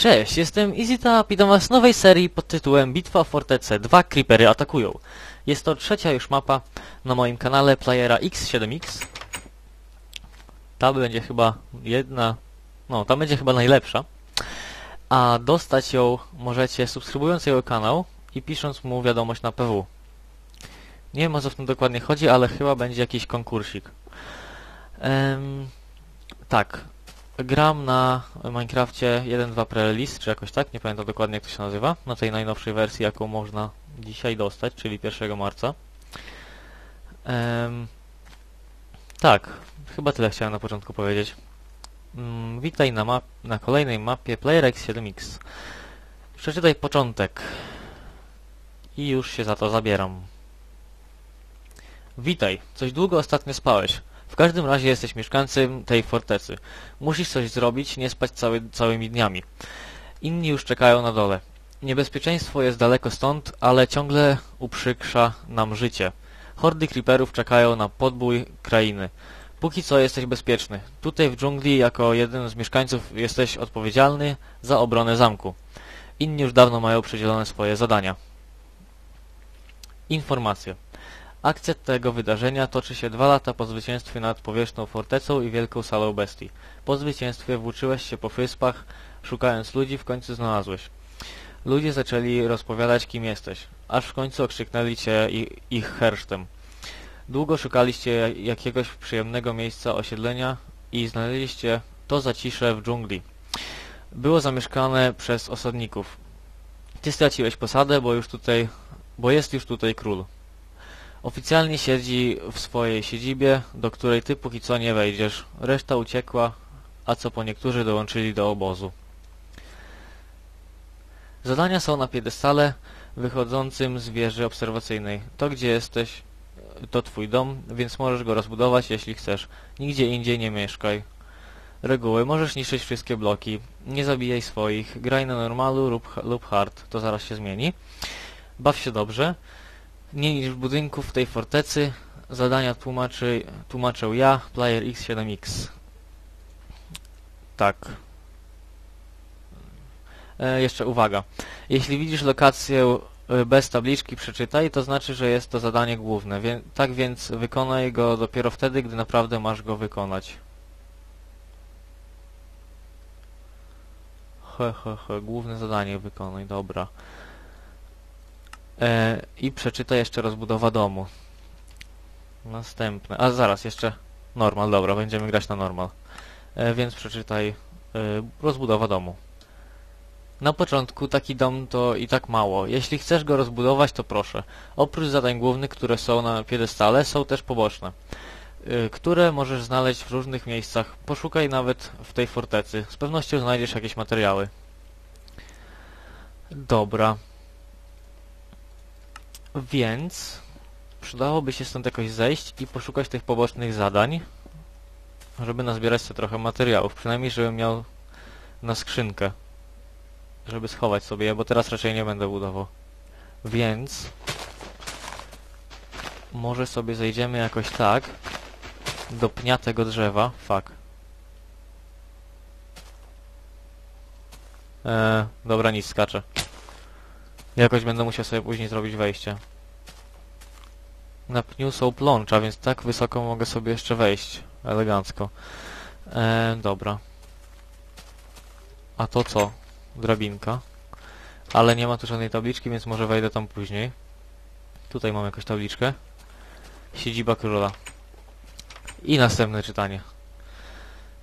Cześć, jestem EasyTap, witam was w nowej serii pod tytułem Bitwa o Fortecę 2 Creepery atakują. Jest to trzecia już mapa na moim kanale Playera X7X. Ta będzie chyba jedna, no ta będzie chyba najlepsza. A dostać ją możecie subskrybując jego kanał i pisząc mu wiadomość na PW. Nie wiem o co w tym dokładnie chodzi, ale chyba będzie jakiś konkursik. Em, tak, gram na Minecrafcie 1.2 pre-release, czy jakoś tak, nie pamiętam dokładnie jak to się nazywa, na tej najnowszej wersji, jaką można dzisiaj dostać, czyli 1 marca. Tak, chyba tyle chciałem na początku powiedzieć. Mm, witaj na, map na kolejnej mapie Player X7X. Przeczytaj początek. I już się za to zabieram. Witaj, coś długo ostatnio spałeś. W każdym razie jesteś mieszkańcem tej fortecy. Musisz coś zrobić, nie spać cały, całymi dniami. Inni już czekają na dole. Niebezpieczeństwo jest daleko stąd, ale ciągle uprzykrza nam życie. Hordy creeperów czekają na podbój krainy. Póki co jesteś bezpieczny. Tutaj w dżungli jako jeden z mieszkańców jesteś odpowiedzialny za obronę zamku. Inni już dawno mają przedzielone swoje zadania. Informacje. Akcja tego wydarzenia toczy się dwa lata po zwycięstwie nad powierzchną fortecą i wielką salą bestii. Po zwycięstwie włóczyłeś się po wyspach, szukając ludzi, w końcu znalazłeś. Ludzie zaczęli rozpowiadać, kim jesteś, aż w końcu okrzyknęli cię ich hersztem. Długo szukaliście jakiegoś przyjemnego miejsca osiedlenia i znaleźliście to zacisze w dżungli. Było zamieszkane przez osadników. Ty straciłeś posadę, bo już tutaj, bo jest już tutaj król. Oficjalnie siedzi w swojej siedzibie, do której ty póki co nie wejdziesz. Reszta uciekła, a co po niektórzy dołączyli do obozu. Zadania są na piedestale wychodzącym z wieży obserwacyjnej. To gdzie jesteś, to twój dom, więc możesz go rozbudować jeśli chcesz. Nigdzie indziej nie mieszkaj. Reguły. Możesz niszczyć wszystkie bloki. Nie zabijaj swoich. Graj na normalu lub, lub hard. To zaraz się zmieni. Baw się dobrze. Nie niż budynków w tej fortecy. Zadania tłumaczy, tłumaczę ja, Player X7X. Tak. E, jeszcze uwaga. Jeśli widzisz lokację e, bez tabliczki przeczytaj, to znaczy, że jest to zadanie główne. Wie, tak więc wykonaj go dopiero wtedy, gdy naprawdę masz go wykonać. He, he, he. Główne zadanie wykonaj, dobra. E, I przeczytaj jeszcze rozbudowa domu. Następne. A zaraz, jeszcze normal, dobra, będziemy grać na normal. E, więc przeczytaj e, rozbudowa domu. Na początku taki dom to i tak mało. Jeśli chcesz go rozbudować, to proszę. Oprócz zadań głównych, które są na piedestale, są też poboczne, e, które możesz znaleźć w różnych miejscach. Poszukaj nawet w tej fortecy. Z pewnością znajdziesz jakieś materiały. Dobra. Więc przydałoby się stąd jakoś zejść i poszukać tych pobocznych zadań, żeby nazbierać sobie trochę materiałów, przynajmniej żebym miał na skrzynkę, żeby schować sobie je, bo teraz raczej nie będę budował. Więc może sobie zejdziemy jakoś tak do pnia tego drzewa. Fuck. Eee, dobra, nic, skaczę. Jakoś będę musiał sobie później zrobić wejście. Na pniu są plącza, więc tak wysoko mogę sobie jeszcze wejść. Elegancko. E, dobra. A to co? Drabinka. Ale nie ma tu żadnej tabliczki, więc może wejdę tam później. Tutaj mam jakąś tabliczkę. Siedziba króla. I następne czytanie.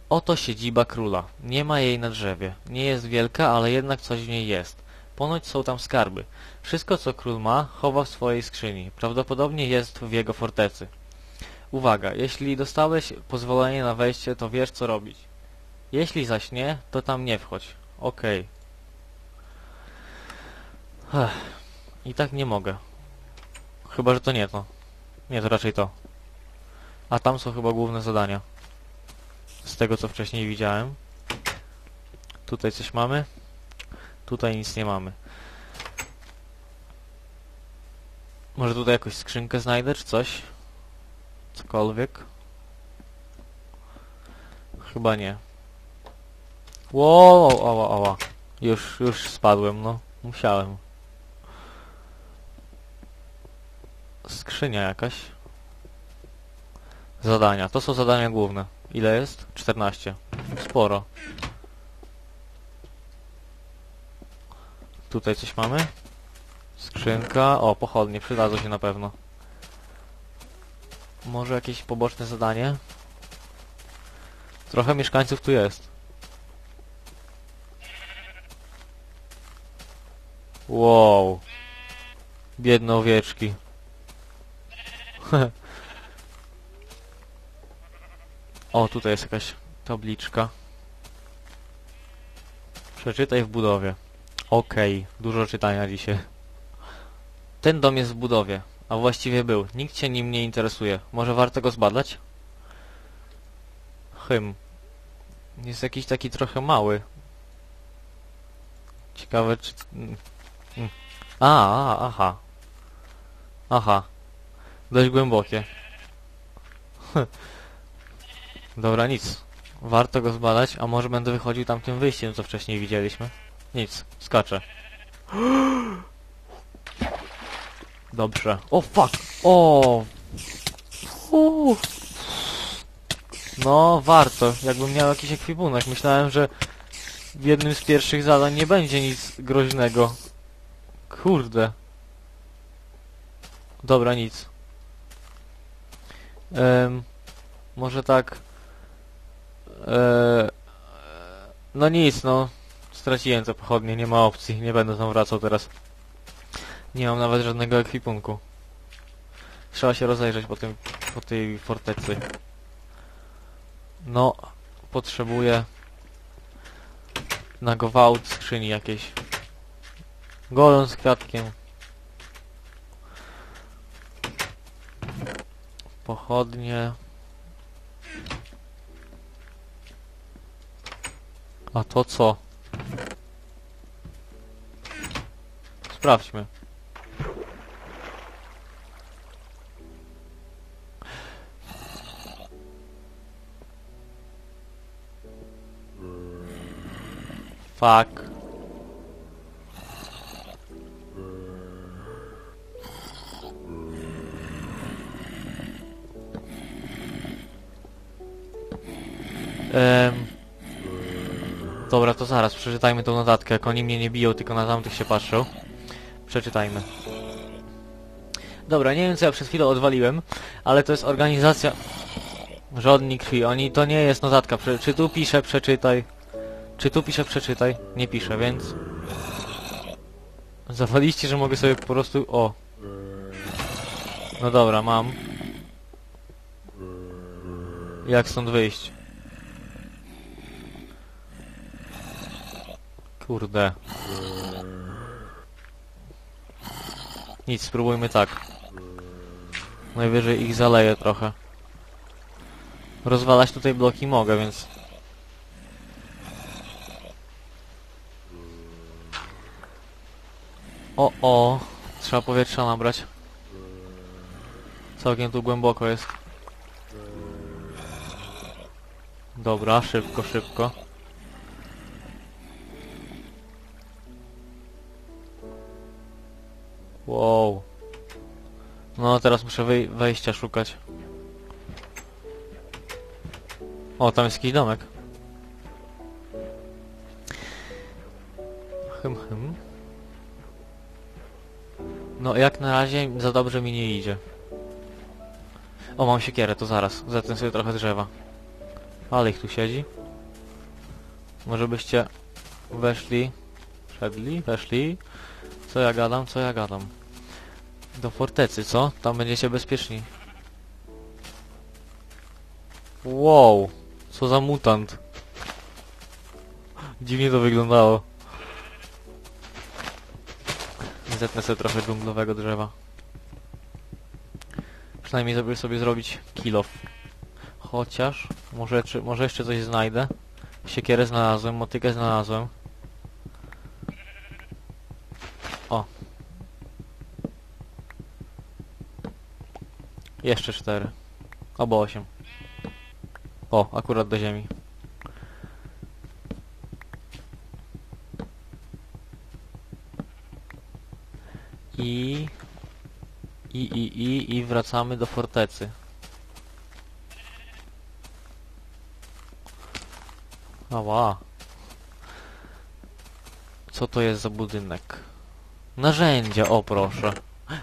Oto siedziba króla. Nie ma jej na drzewie. Nie jest wielka, ale jednak coś w niej jest. Ponoć są tam skarby. Wszystko, co król ma, chowa w swojej skrzyni. Prawdopodobnie jest w jego fortecy. Uwaga, jeśli dostałeś pozwolenie na wejście, to wiesz, co robić. Jeśli zaś nie, to tam nie wchodź. Okej. Okay. I tak nie mogę. Chyba, że to nie to. Nie, to raczej to. A tam są chyba główne zadania. Z tego, co wcześniej widziałem. Tutaj coś mamy. Tutaj nic nie mamy. Może tutaj jakąś skrzynkę znajdę, czy coś? Cokolwiek? Chyba nie. Wow, ała, ała. Już, już spadłem, no. Musiałem. Skrzynia jakaś. Zadania. To są zadania główne. Ile jest? 14. Sporo. Tutaj coś mamy? Skrzynka. O, pochodnie. Przydadzą się na pewno. Może jakieś poboczne zadanie? Trochę mieszkańców tu jest. Wow. Biedne owieczki. o, tutaj jest jakaś tabliczka. Przeczytaj w budowie. Okej, dużo czytania dzisiaj. Ten dom jest w budowie, a właściwie był. Nikt się nim nie interesuje. Może warto go zbadać? Hym. Jest jakiś taki trochę mały. Ciekawe czy... mm, mm. A, a, aha. Aha. Dość głębokie. Dobra, nic. Warto go zbadać, a może będę wychodził tamtym wyjściem, co wcześniej widzieliśmy. Nic, skaczę. Dobrze. O, fuck! O! Uuu. No, warto. Jakbym miał jakiś ekwipunek. Myślałem, że w jednym z pierwszych zadań nie będzie nic groźnego. Kurde. Dobra, nic. Em, może tak... E, no nic, no. Straciłem te pochodnie, nie ma opcji. Nie będę tam wracał teraz. Nie mam nawet żadnego ekwipunku. Trzeba się rozejrzeć po, tym, po tej fortecy. No, potrzebuję na gwałt skrzyni jakiejś. Golon z kwiatkiem. Pochodnie. A to co? Sprawdźmy. Fuck. Em, dobra, to zaraz przeczytajmy tą notatkę. Jak oni mnie nie biją, tylko na tamtych się patrzą. Przeczytajmy. Dobra, nie wiem co ja przed chwilą odwaliłem, ale to jest organizacja... Żadni krwi. Oni to nie jest notatka. Prze czy tu pisze przeczytaj? Czy tu pisze przeczytaj? Nie pisze, więc... Zawaliście, że mogę sobie po prostu... O! No dobra, mam. Jak stąd wyjść? Kurde. Nic, spróbujmy tak. Najwyżej ich zaleję trochę. Rozwalać tutaj bloki mogę, więc... O, o, trzeba powietrza nabrać. Całkiem tu głęboko jest. Dobra, szybko, szybko. No, teraz muszę wej wejścia szukać. O, tam jest jakiś domek. Hym, hym. No, jak na razie za dobrze mi nie idzie. O, mam siekierę, to zaraz. Zetnę sobie trochę drzewa. Ale ich tu siedzi. Może byście weszli... Szedli? Weszli? Co ja gadam? Co ja gadam? Do fortecy, co? Tam będziecie bezpieczni. Wow! Co za mutant. Dziwnie to wyglądało. Zetnę sobie trochę dżunglowego drzewa. Przynajmniej żeby sobie zrobić kill off. Chociaż, może, czy, może jeszcze coś znajdę. Siekierę znalazłem, motykę znalazłem. Jeszcze cztery. albo osiem. O, akurat do ziemi. I... I, i, i, i wracamy do fortecy. Ała. Co to jest za budynek? Narzędzia, o proszę.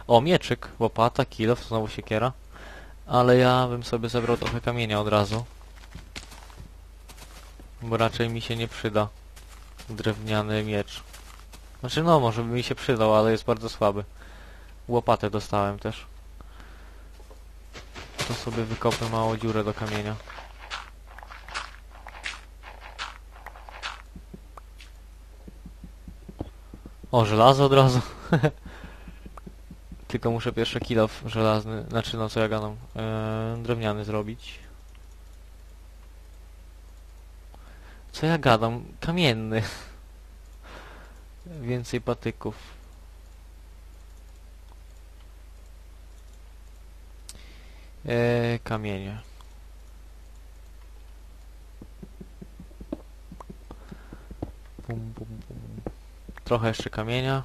O, mieczyk, łopata, kilof, znowu siekiera. Ale ja bym sobie zebrał trochę kamienia od razu. Bo raczej mi się nie przyda drewniany miecz. Znaczy no, może by mi się przydał, ale jest bardzo słaby. Łopatę dostałem też. To sobie wykopę małą dziurę do kamienia. O, żelazo od razu. Tylko muszę pierwszy kilof żelazny, znaczy no co ja gadam, eee, drewniany zrobić. Co ja gadam? Kamienny. Więcej patyków. Eee, kamienie. Bum, bum, bum. Trochę jeszcze kamienia.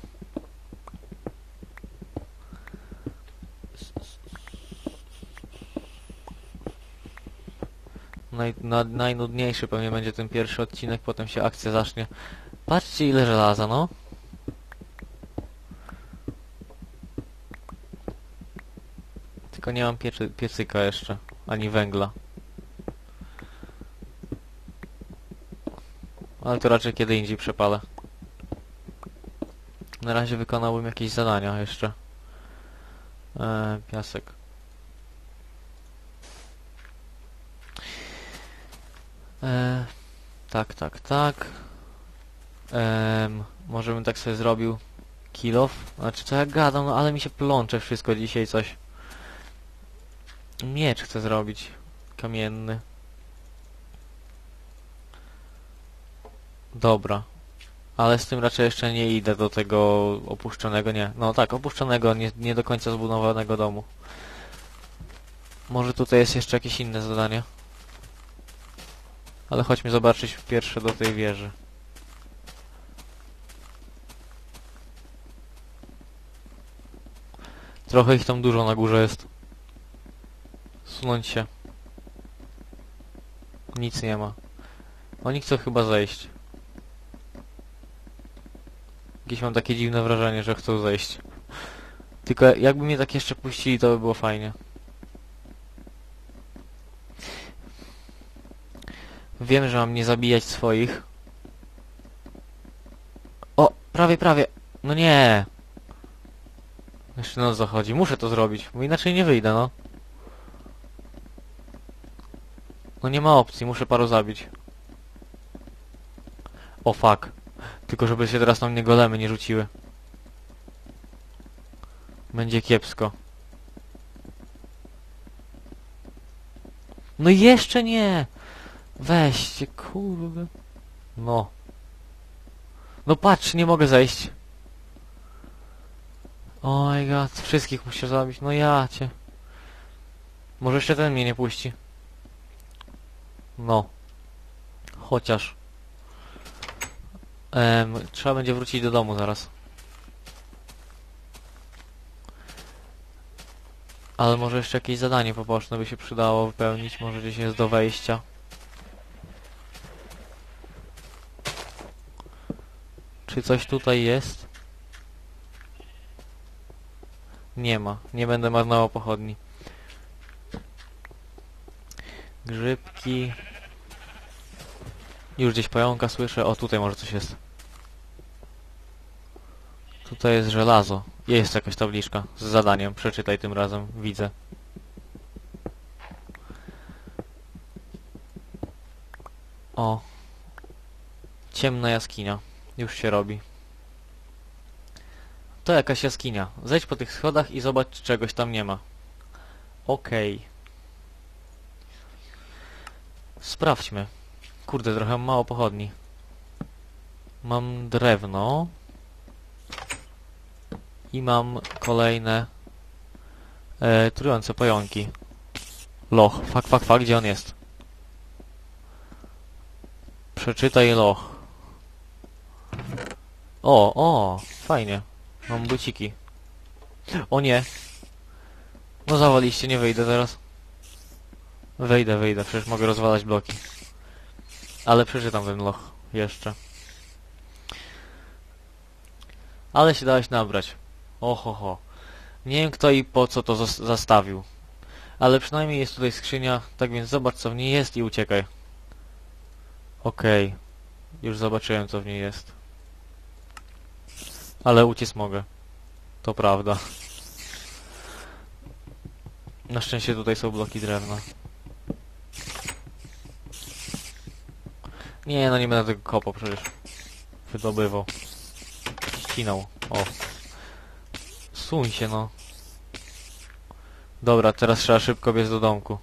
Naj, na, najnudniejszy pewnie będzie ten pierwszy odcinek, potem się akcja zacznie. Patrzcie ile żelaza, no. Tylko nie mam piecyka jeszcze, ani węgla. Ale to raczej kiedy indziej przepalę. Na razie wykonałbym jakieś zadania jeszcze. Eee, piasek. Tak, tak, tak. Ehm, może bym tak sobie zrobił kilof. Znaczy co ja gadam, no ale mi się plącze wszystko dzisiaj coś. Miecz chcę zrobić. Kamienny. Dobra. Ale z tym raczej jeszcze nie idę do tego opuszczonego, nie. No tak, opuszczonego, nie, nie do końca zbudowanego domu. Może tutaj jest jeszcze jakieś inne zadanie. Ale chodźmy zobaczyć pierwsze do tej wieży. Trochę ich tam dużo na górze jest. Sunąć się. Nic nie ma. Oni chcą chyba zejść. Jakieś mam takie dziwne wrażenie, że chcą zejść. Tylko jakby mnie tak jeszcze puścili, to by było fajnie. Wiem, że mam nie zabijać swoich. O, prawie, prawie. No nie. Jeszcze noc zachodzi. Muszę to zrobić, bo inaczej nie wyjdę, no. No nie ma opcji, muszę paru zabić. O fuck. Tylko żeby się teraz na mnie golemy nie rzuciły. Będzie kiepsko. No jeszcze nie! Weźcie, kurde. No. No patrz, nie mogę zejść. Oh my god, wszystkich muszę zabić. No ja cię. Może jeszcze ten mnie nie puści. No. Chociaż. Em, trzeba będzie wrócić do domu zaraz. Ale może jeszcze jakieś zadanie poboczne by się przydało wypełnić. Może gdzieś jest do wejścia. Czy coś tutaj jest? Nie ma. Nie będę marnował pochodni. Grzybki. Już gdzieś pająka słyszę. O, tutaj może coś jest. Tutaj jest żelazo. Jest jakaś tabliczka z zadaniem. Przeczytaj tym razem. Widzę. O. Ciemna jaskinia. Już się robi. To jakaś jaskinia. Zejdź po tych schodach i zobacz, czy czegoś tam nie ma. Okej. Okay. Sprawdźmy. Kurde, trochę mało pochodni. Mam drewno. I mam kolejne e, trujące pająki. Loch. Fak, fak, fak, gdzie on jest? Przeczytaj loch. O, o, fajnie. Mam buciki. O nie. No zawaliście, nie wyjdę teraz. Wejdę, wyjdę, przecież mogę rozwalać bloki. Ale przeczytam ten loch jeszcze. Ale się dałeś nabrać. Oho ho. Nie wiem kto i po co to zas- zastawił. Ale przynajmniej jest tutaj skrzynia, tak więc zobacz co w niej jest i uciekaj. Okej. Już zobaczyłem co w niej jest. Ale uciec mogę. To prawda. Na szczęście tutaj są bloki drewna. Nie, no nie będę tego kopał przecież. Wydobywał. Ścinał. O. Suń się no. Dobra, teraz trzeba szybko biec do domku.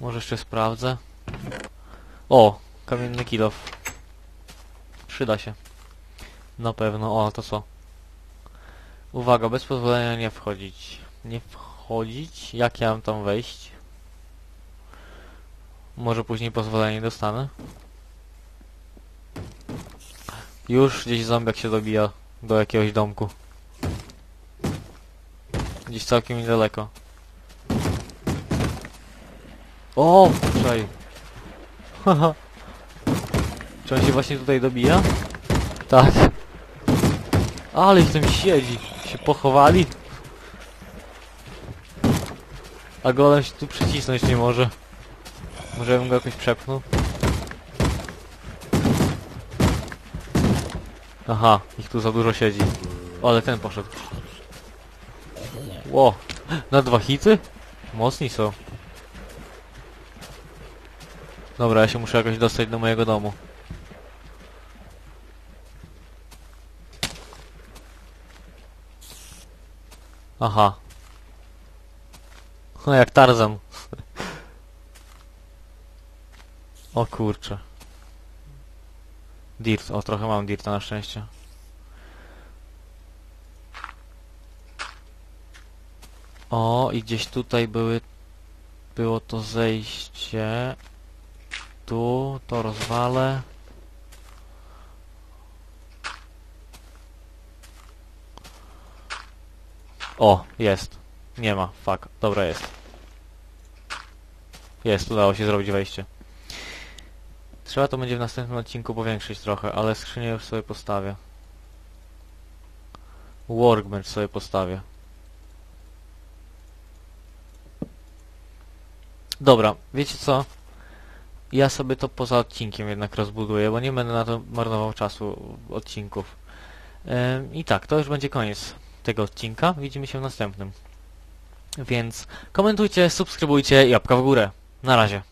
Może jeszcze sprawdzę. O! Kamienny kilof. Przyda się. Na pewno. O, to co? Uwaga, bez pozwolenia nie wchodzić. Nie wchodzić? Jak ja mam tam wejść? Może później pozwolenie dostanę? Już gdzieś zombiak się dobija do jakiegoś domku. Gdzieś całkiem niedaleko. O! Czaj. Haha. Czy on się właśnie tutaj dobija? Tak. Ale ich tam siedzi. Się pochowali. A golem się tu przycisnąć nie może. Może bym go jakoś przepchnął? Aha, ich tu za dużo siedzi. O, ale ten poszedł. Ło, na dwa hity? Mocni są. Dobra, ja się muszę jakoś dostać do mojego domu. Aha. No jak Tarzan. O kurczę. Dirt, o trochę mam dirta na szczęście. O, i gdzieś tutaj były... Było to zejście. Tu, to rozwalę. O, jest. Nie ma, fuck. Dobra, jest. Jest, udało się zrobić wejście. Trzeba to będzie w następnym odcinku powiększyć trochę, ale skrzynię już sobie postawię. Workbench sobie postawię. Dobra, wiecie co? Ja sobie to poza odcinkiem jednak rozbuduję, bo nie będę na to marnował czasu odcinków. I tak, to już będzie koniec tego odcinka. Widzimy się w następnym. Więc komentujcie, subskrybujcie i łapka w górę. Na razie.